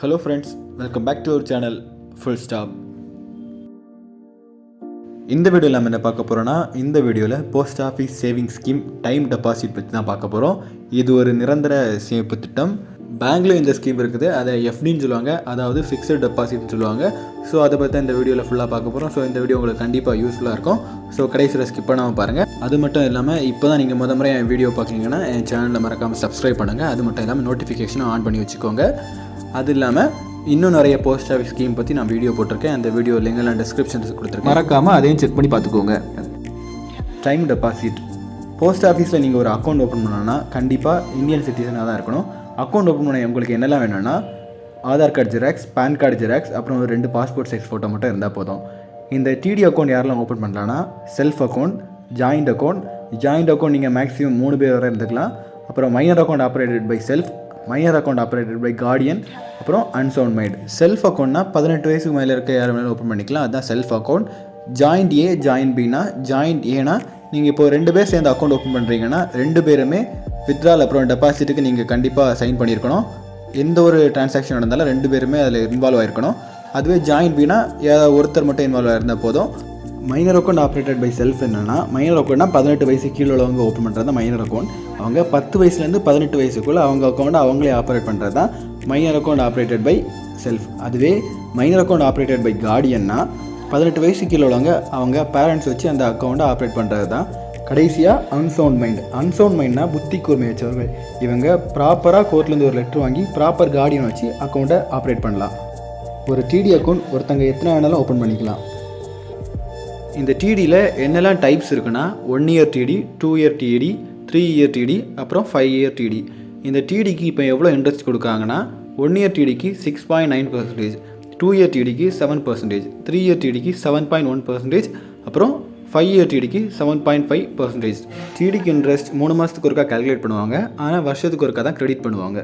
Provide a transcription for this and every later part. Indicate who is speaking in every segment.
Speaker 1: Hello friends welcome back to our channel full stop இந்த வீடியோவில் நம்ம என்ன பார்க்க போகிறோன்னா இந்த வீடியோவில் post office saving scheme time deposit பற்றி தான் பார்க்க போகிறோம் இது ஒரு நிரந்தர சேமிப்பு திட்டம். பேங்க்ல இந்த ஸ்கீம் இருக்குது அதை எஃப்டின்னு சொல்லுவாங்க அதாவது ஃபிக்ஸட் டெபாசிட்னு சொல்லுவாங்க. ஸோ அதை பற்றி இந்த வீடியோவில் ஃபுல்லாக பார்க்க போகிறோம் ஸோ இந்த வீடியோ உங்களுக்கு கண்டிப்பாக யூஸ்ஃபுல்லாக இருக்கும். ஸோ கடைசியில் ஸ்கிப் பண்ணாமல் பாருங்கள் அது மட்டும் இல்லாமல் இப்போ தான் நீங்கள் முத முறை என் வீடியோ பார்க்குறீங்கன்னா என் சேனலில் மறக்காமல் சப்ஸ்கிரைப் பண்ணுங்கள் அது மட்டும் இல்லாமல் நோட்டிஃபிகேஷனும் ஆன் பண்ணி வச்சுக்கோங்க. அது இல்லாமல் இன்னும் நிறைய போஸ்ட் ஆஃபீஸ் ஸ்கீம் பற்றி நான் வீடியோ போட்டிருக்கேன். அந்த வீடியோ லிங்க் எல்லாம் டிஸ்கிரிப்ஷன்ஸ் கொடுத்துருக்கேன். மறக்காமல் அதையும் செக் பண்ணி பார்த்துக்கோங்க. டைம் டெபாசிட் போஸ்ட் ஆஃபீஸில் நீங்கள் ஒரு அக்கௌண்ட் ஓப்பன் பண்ணணும்னா கண்டிப்பாக இந்தியன் சிட்டிசனாக தான் இருக்கணும். அக்கௌண்ட் ஓப்பன் பண்ண உங்களுக்கு என்னெல்லாம் வேணும்னா Aadhaar card xerox PAN card xerox அப்புறம் ஒரு ரெண்டு பாஸ்போர்ட் சைஸ் ஃபோட்டோ மட்டும் இருந்தால் போதும். இந்த டிடி அக்கௌண்ட் யாரெல்லாம் ஓப்பன் பண்ணலான்னா self account joint account joint account நீங்கள் மேக்ஸிமம் மூணு பேர் வரை இருந்துக்கலாம். அப்புறம் minor account operated by self minor account operated by guardian அப்புறம் அன்சவுண்ட் மைட் செல்ஃப் அக்கௌண்ட்னா பதினெட்டு வயசுக்கு மேலே இருக்க யார் வேணாலும் ஓப்பன் பண்ணிக்கலாம். அதுதான் self account joint A joint Bina joint ஏனா நீங்கள் இப்போ ரெண்டு பேர் சேர்ந்து அக்கௌண்ட் ஓப்பன் பண்ணுறீங்கன்னா ரெண்டு பேருமே வித்ரால் அப்புறம் டெபாசிட்டுக்கு நீங்கள் கண்டிப்பாக சைன் பண்ணியிருக்கணும். எந்த ஒரு டிரான்சாக்ஷன் நடந்தாலும் ரெண்டு பேருமே அதில் இன்வால்வ் ஆயிருக்கணும். அதுவே ஜாயிண்ட் பினா ஏதாவது ஒருத்தர் மட்டும் இன்வால்வ் ஆயிருந்தால் போதும். Minor account operated by self என்னன்னா மைனர் அக்கௌண்ட்னா பதினெட்டு வயசு கீழே உள்ளவங்க ஓப்பன் பண்ணுறது தான் மைனர் அக்கௌண்ட் அவங்க பத்து வயசுலேருந்து பதினெட்டு வயசுக்குள்ளே அவங்க அக்கௌண்ட்டை அவங்களே ஆப்ரேட் பண்ணுறது தான் minor account operated by self அதுவே மைனர் அக்கௌண்ட் ஆப்ரேட்டட் பை கார்டியன்னா பதினெட்டு வயசு கீழே உள்ளவங்க அவங்க பேரண்ட்ஸ் வச்சு அந்த அக்கௌண்ட்டை ஆப்ரேட் பண்ணுறது தான். கடைசியாக அன்சவுண்ட் மைண்ட் அன்சவுண்ட் மைண்ட்னா புத்தி கூர்மை வச்சவர்கள் இவங்க ப்ராப்பராக கோர்ட்லேருந்து ஒரு லெட்டர் வாங்கி ப்ராப்பர் கார்டியன் வச்சு அக்கௌண்ட்டை ஆப்ரேட் பண்ணலாம். ஒரு டிடி அக்கௌண்ட் ஒருத்தங்க எத்தனை வேணாலும் ஓப்பன் பண்ணிக்கலாம். இந்த டிடியில் என்னெல்லாம் டைப்ஸ் இருக்குன்னா one year TD two year TD three year TD அப்புறம் ஃபைவ் இயர் டிடி இந்த டிடிக்கு இப்போ எவ்வளோ இன்ட்ரெஸ்ட் கொடுக்காங்கன்னா one year டிடிக்கு six point nine percentage two year டிடிக்கு seven percentage three year டிடிக்கு செவன் பாயிண்ட் ஒன் பர்சன்டேஜ் அப்புறம் ஃபைவ் இயர் டிடிக்கு seven point five percentage டிடிக்கு இன்ட்ரெஸ்ட் மூணு மாதத்துக்கு ஒருக்கா கால்குலேட் பண்ணுவாங்க ஆனால் வருஷத்துக்கு ஒருக்கா தான் க்ரெடிட் பண்ணுவாங்க.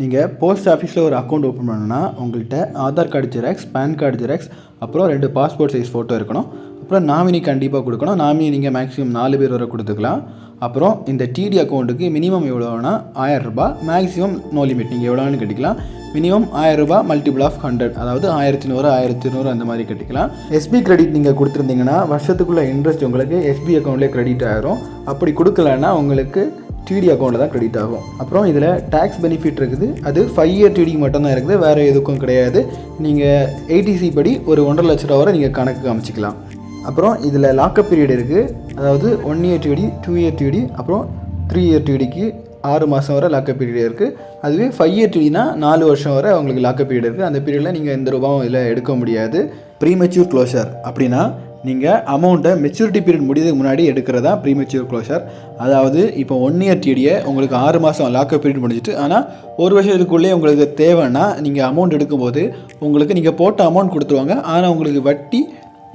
Speaker 1: நீங்கள் போஸ்ட் ஆஃபீஸில் ஒரு அக்கௌண்ட் ஓப்பன் பண்ணணும்னா உங்கள்கிட்ட Aadhaar card xerox PAN card xerox அப்புறம் ரெண்டு பாஸ்போர்ட் சைஸ் ஃபோட்டோ இருக்கணும். அப்புறம் நாமினி கண்டிப்பாக கொடுக்கணும். நாமினி நீங்கள் மேக்ஸிமம் நாலு பேர் வரை கொடுத்துக்கலாம். அப்புறம் இந்த டிடி அக்கௌண்ட்டுக்கு மினிமம் எவ்வளோனா ஆயிரம் ரூபாய். மேக்ஸிமம் நோ லிமிட் நீங்கள் எவ்வளோன்னு கட்டிக்கலாம். மினிமம் ஆயிரம் மல்டிபிள் ஆஃப் ஹண்ட்ரட் அதாவது ஆயிரத்தி நூறு ஆயிரத்தி நூறு அந்த மாதிரி கட்டிக்கலாம். எஸ்பி கிரெடிட் நீங்கள் கொடுத்துருந்தீங்கன்னா வருஷத்துக்குள்ள இன்ட்ரெஸ்ட் உங்களுக்கு எஸ்பி அக்கௌண்ட்லேயே கிரெடிட் ஆகிரும் அப்படி கொடுக்கலன்னா உங்களுக்கு டிடி அக்கௌண்ட்டில் தான் கிரெடிட் ஆகும். அப்புறம் இதில் டேக்ஸ் பெனிஃபிட் இருக்குது. அது ஃபைவ் இயர் டிடிக்கு மட்டும்தான் இருக்குது. வேறு எதுக்கும் கிடையாது. நீங்கள் ஏடிசி படி ஒரு ஒன்றரை லட்ச ரூபா வரை நீங்கள் கணக்கு காமிச்சிக்கலாம். அப்புறம் இதில் லாக்அப் பீரியட் இருக்குது அதாவது one year TD two year TD அப்புறம் த்ரீ இயர் டிடிக்கு ஆறு மாதம் வரை லாக்அப் பீரியட் இருக்குது அதுவே ஃபைவ் இயர் டிடினா நாலு வருஷம் வரை அவங்களுக்கு லாக்அப் பீரியட் இருக்குது அந்த பீரியடில் நீங்கள் எந்த ரூபாவும் இதில் எடுக்க முடியாது. ப்ரீமெச்சூர் க்ளோஷர் அப்படின்னா நீங்கள் அமௌண்ட்டை மெச்சூரிட்டி பீரியட் முடியதுக்கு முன்னாடி எடுக்கிறதா ப்ரீமெச்சூர் க்ளோஷர் அதாவது இப்போ ஒன் இயர் டிடியை உங்களுக்கு ஆறு மாதம் லாக்அப் பீரியட் முடிஞ்சிட்டு ஆனால் ஒரு வருஷத்துக்குள்ளேயே உங்களுக்கு தேவைன்னா நீங்கள் அமௌண்ட் எடுக்கும்போது உங்களுக்கு நீங்கள் போட்ட அமௌண்ட் கொடுத்துருவாங்க. ஆனால் உங்களுக்கு வட்டி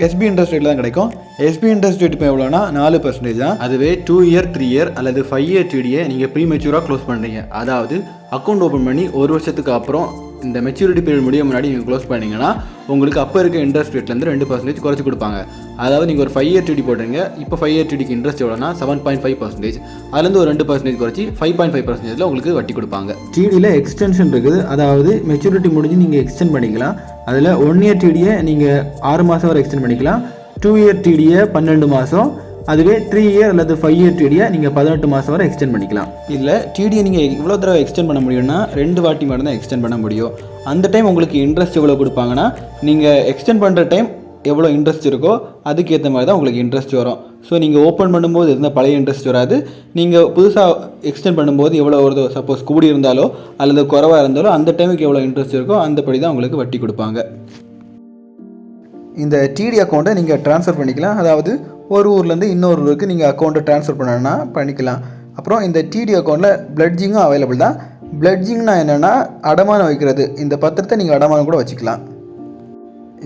Speaker 1: எஸ்பி இன்ட்ரெஸ்ட் ரேட்டில் தான் கிடைக்கும். எஸ்பி இன்ட்ரெஸ்ட் ரேட் இப்போ எவ்வளோனா நாலு பர்சன்டேஜ் தான். அதுவே டூ இயர் த்ரீ இயர் அல்லது ஃபைவ் இயர் டிடியை நீங்கள் ப்ரீமெச்சூராக க்ளோஸ் பண்ணுறீங்க அதாவது அக்கௌண்ட் ஓப்பன் பண்ணி ஒரு வருஷத்துக்கு அப்புறம் இந்த மெச்சூரிட்டி பீரியட் முடிய முன்னாடி நீங்கள் க்ளோஸ் பண்ணிங்கன்னா உங்களுக்கு அப்போ இருக்க இன்ட்ரெஸ்ட் ரேட்லேருந்து ரெண்டு பர்சன்டேஜ் குறைச்சி கொடுப்பாங்க. அதாவது நீங்கள் ஒரு ஃபைவ் இயர் டிடி போடுறீங்க இப்போ ஃபைவ் இயர் டிடிக்கு இன்ட்ரெஸ்ட் எவ்வளோனா செவன் பாயிண்ட் ஃபைவ் பர்சன்டேஜ் அதுலேருந்து ஒரு ரெண்டு பர்சன்டேஜ் குறைச்சி ஃபைவ் பாயிண்ட் ஃபைவ் பர்சன்டேஜில் உங்களுக்கு வட்டி கொடுப்பாங்க. டிடியில் எக்ஸ்டென்ஷன் இருக்குது. அதாவது மெச்சூரிட்டி முடிஞ்சு நீங்கள் எக்ஸ்டெண்ட் பண்ணிக்கலாம். அதில் ஒன் இயர் டிடியை நீங்கள் ஆறு மாதம் வரை எக்ஸ்டெண்ட் பண்ணிக்கலாம். டூ இயர் டிடியை பன்னெண்டு மாதம் அதுவே த்ரீ இயர் அல்லது ஃபைவ் இயர் டிடியை நீங்கள் பதினெட்டு மாதம் வரை எக்ஸ்டெண்ட் பண்ணிக்கலாம். இதில் டிடியை நீங்கள் இவ்வளோ தடவை எக்ஸ்டெண்ட் பண்ண முடியும்னா ரெண்டு வாட்டி மட்டும் தான் எக்ஸ்டெண்ட் பண்ண முடியும். அந்த டைம் உங்களுக்கு இன்ட்ரெஸ்ட் எவ்வளோ கொடுப்பாங்கன்னா நீங்கள் எக்ஸ்டெண்ட் பண்ணுற டைம் எவ்வளோ இன்ட்ரெஸ்ட் இருக்கோ அதுக்கேற்ற மாதிரி தான் உங்களுக்கு இன்ட்ரெஸ்ட் வரும். ஸோ நீங்கள் ஓப்பன் பண்ணும்போது இருந்த பழைய இன்ட்ரெஸ்ட் வராது. நீங்கள் புதுசாக எக்ஸ்டெண்ட் பண்ணும்போது எவ்வளோ வருதோ சப்போஸ் கூடி இருந்தாலோ அல்லது குறவாக இருந்தாலோ அந்த டைமுக்கு எவ்வளோ இன்ட்ரெஸ்ட் இருக்கோ அந்தபடி தான் உங்களுக்கு வட்டி கொடுப்பாங்க. இந்த டிடி அக்கௌண்ட்டை நீங்கள் ட்ரான்ஸ்ஃபர் பண்ணிக்கலாம். அதாவது ஒரு ஊர்லேருந்து இன்னொரு ஊருக்கு நீங்கள் அக்கௌண்ட்டை ட்ரான்ஸ்ஃபர் பண்ணணும்னா பண்ணிக்கலாம். அப்புறம் இந்த டிடி அக்கௌண்ட்டில் பிளட்ஜிங்கும் அவைலபிள் தான். பிளட்ஜிங்னா என்னென்னா அடமானம் வைக்கிறது. இந்த பத்திரத்தை நீங்கள் அடமானம் கூட வச்சுக்கலாம்.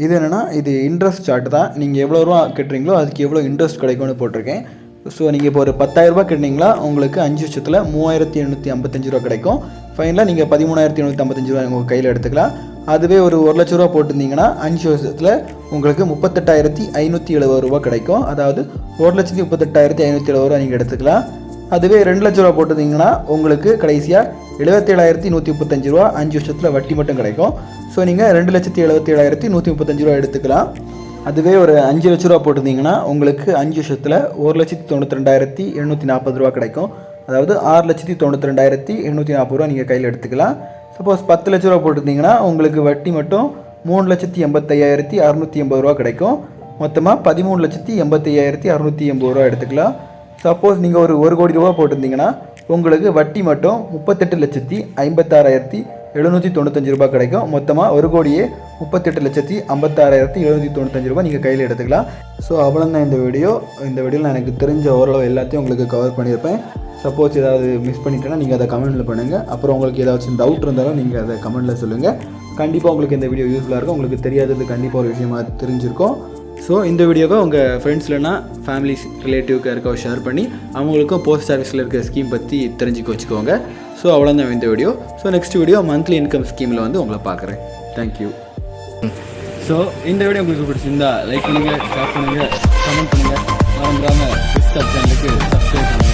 Speaker 1: இது என்னென்னா இது இன்ட்ரெஸ்ட் சார்ட் தான். நீங்கள் எவ்வளோ ரூபா கட்டுறீங்களோ அதுக்கு எவ்வளோ இன்ட்ரெஸ்ட் கிடைக்கும்னு போட்டிருக்கேன். ஸோ நீங்கள் இப்போ ஒரு பத்தாயிரரூபா கட்டினீங்களா உங்களுக்கு அஞ்சு வருஷத்தில் மூவாயிரத்தி எண்ணூற்றி ஐம்பத்தஞ்சு ரூபா கிடைக்கும். ஃபைனலாக நீங்கள் பதிமூணாயிரத்தி எண்ணூற்றி ஐம்பத்தஞ்சு ரூபா உங்கள் கையில் எடுத்துக்கலாம். அதுவே ஒரு ஒரு லட்ச ரூபா போட்டிருந்தீங்கன்னா அஞ்சு வருஷத்தில் உங்களுக்கு முப்பத்தெட்டாயிரத்தி ஐநூற்றி எழுபது ரூபா கிடைக்கும். அதாவது ஒரு லட்சத்தி முப்பத்தெட்டாயிரத்தி ஐநூற்றி எழுபது ரூபா நீங்கள் எடுத்துக்கலாம்.
Speaker 2: அதுவே ரெண்டு லட்ச ரூபா போட்டிருந்தீங்கன்னா உங்களுக்கு கடைசியாக எழுபத்தேழாயிரத்தி நூற்றி முப்பத்தஞ்சு ரூபா அஞ்சு வருஷத்தில் வட்டி மட்டும் கிடைக்கும். ஸோ நீங்கள் ரெண்டு லட்சத்தி எழுபத்தேழாயிரத்தி நூற்றி முப்பத்தஞ்சு ரூபா எடுத்துக்கலாம். அதுவே ஒரு அஞ்சு லட்ச ரூபா போட்டிருந்தீங்கன்னா உங்களுக்கு அஞ்சு வருஷத்தில் ஒரு லட்சத்தி தொண்ணூற்றி ரெண்டாயிரத்தி எண்ணூற்றி நாற்பது ரூபா கிடைக்கும். அதாவது ஆறு லட்சத்தி தொண்ணூற்றி ரெண்டாயிரத்தி எண்ணூற்றி நாற்பது ரூபா நீங்கள் கையில் எடுத்துக்கலாம். சப்போஸ் பத்து லட்ச ரூபா போட்டிருந்தீங்கன்னா உங்களுக்கு வட்டி மட்டும் மூணு லட்சத்தி எண்பத்தையாயிரத்தி அறநூற்றி எண்பது ரூபா கிடைக்கும். மொத்தமாக பதிமூணு லட்சத்தி எண்பத்தையாயிரத்தி அறநூற்றி எண்பது ரூபா எடுத்துக்கலாம். சப்போஸ் நீங்கள் ஒரு ஒரு கோடி ரூபா போட்டிருந்தீங்கன்னா உங்களுக்கு வட்டி மட்டும் முப்பத்தெட்டு லட்சத்தி ஐம்பத்தாறாயிரத்தி எழுநூற்றி தொண்ணூத்தஞ்சு ரூபாய் கிடைக்கும். மொத்தமாக ஒரு கோடியே முப்பத்தெட்டு லட்சத்தி ஐம்பத்தாறாயிரத்தி எழுநூற்றி தொண்ணூத்தஞ்சு ரூபாய் நீங்கள் கையில் எடுத்துக்கலாம். ஸோ அவ்வளோதான் இந்த வீடியோ இந்த வீடியோவில் எனக்கு தெரிஞ்ச ஓரளவு எல்லாத்தையும் உங்களுக்கு கவர் பண்ணியிருப்பேன். சப்போஸ் ஏதாவது மிஸ் பண்ணிட்டேன்னா நீங்கள் அதை கமெண்ட்டில் பண்ணுங்கள் அப்புறம் உங்களுக்கு ஏதாச்சும் டவுட் இருந்தாலும் நீங்கள் அதை கமெண்ட்டில் சொல்லுங்கள் கண்டிப்பாக உங்களுக்கு இந்த வீடியோ யூஸ்ஃபுல்லாக இருக்கும். உங்களுக்கு தெரியாதது கண்டிப்பாக ஒரு விஷயமா தெரிஞ்சிருக்கும். ஸோ இந்த வீடியோவை உங்கள் ஃப்ரெண்ட்ஸ் இல்லைனா ஃபேமிலிஸ் ரிலேட்டிவ்க்கு இருக்க ஷேர் பண்ணி அவங்களுக்கும் போஸ்ட் ஆஃபீஸில் இருக்க ஸ்கீம் பற்றி தெரிஞ்சுக்க வச்சுக்கோங்க. ஸோ அவ்வளோதான் இந்த video so next video monthly income ஸ்கீமில் வந்து உங்களை பார்க்குறேன். தேங்க்யூ ஸோ இந்த வீடியோ உங்களுக்கு பிடிச்சிருந்தா லைக் பண்ணுங்கள் ஷேர் பண்ணுங்கள் கமெண்ட் பண்ணுங்கள் மறந்துடாமல் சேனலுக்கு சப்ஸ்கிரைப் பண்ணுங்கள்